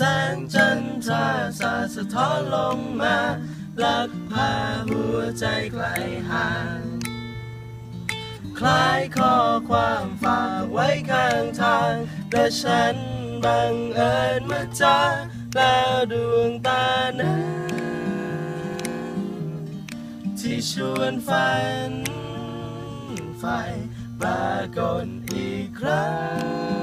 แสงจันทราสาสะท้อนลงมาลักพาหัวใจไกลห่างคล้ายข้อความฝากไว้ข้างทางแต่ฉันบังเอิญมาเจอแล้วดวงตานั้นที่ชวนฝันไฟปรากฏอีกครั้ง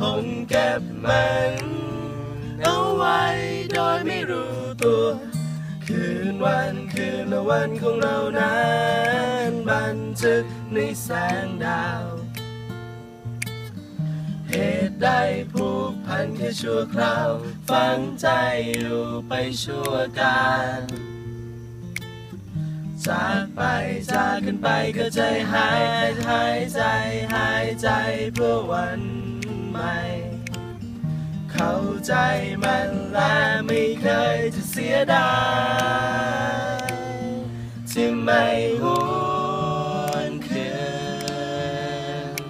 คงเก็บมันเอาไว้โดยไม่รู้ตัว คืนวันคืนละวันของเรานั้นบันทึกในแสงดาว เหตุใดผูกพันแค่ชั่วคราว ฝังใจอยู่ไปชั่วการจากไปจากกันไปก็ใจหายหายใจหายใจเพื่อวัน ม่เข้าใจมันและไม่เคยจะเสียดายที่ไม่หวนคืน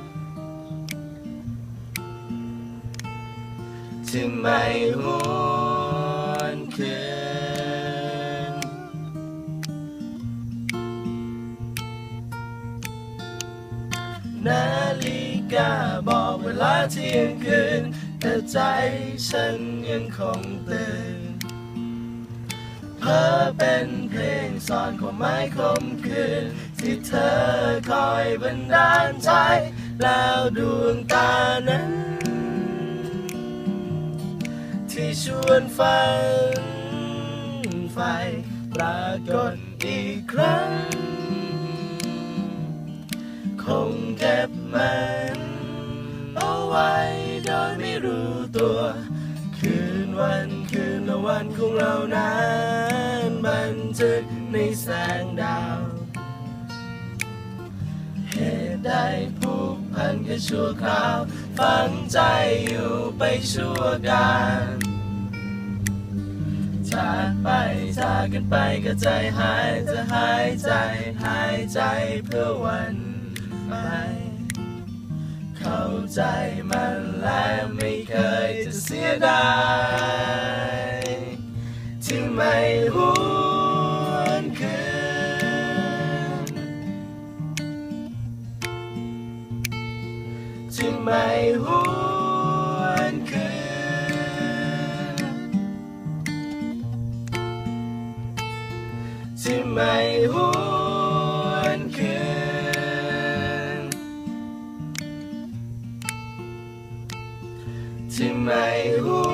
ที่ไม่หวนคืนนาฬิกาบอก ลาเที่ยงคืน แต่ใจฉันยังคงตื่นเพ้อเป็นเพลงสอนความหมายคมคืน ที่เธอคอยบันดาลใจ แล้วดวงตานั้น ที่ชวนฝันไฟปรากฏอีกครั้ง คงเก็บมัน ไว้ โดยไม่รู้ตัว คืนวันคืนละวันของเรานั้นบันทึกในแสงดาว เหตุใดผูกพันแค่ชั่วคราว ฝังใจอยู่ไปชั่วการจากไปจากกันไปก็ใจหายจะหายใจ หายใจเพื่อวันใหม่ ใจมันและไม่เคยจะเสียดายที่ไม่หวนคืนที่ไม่หวนคืนที่ไม่หวน de meio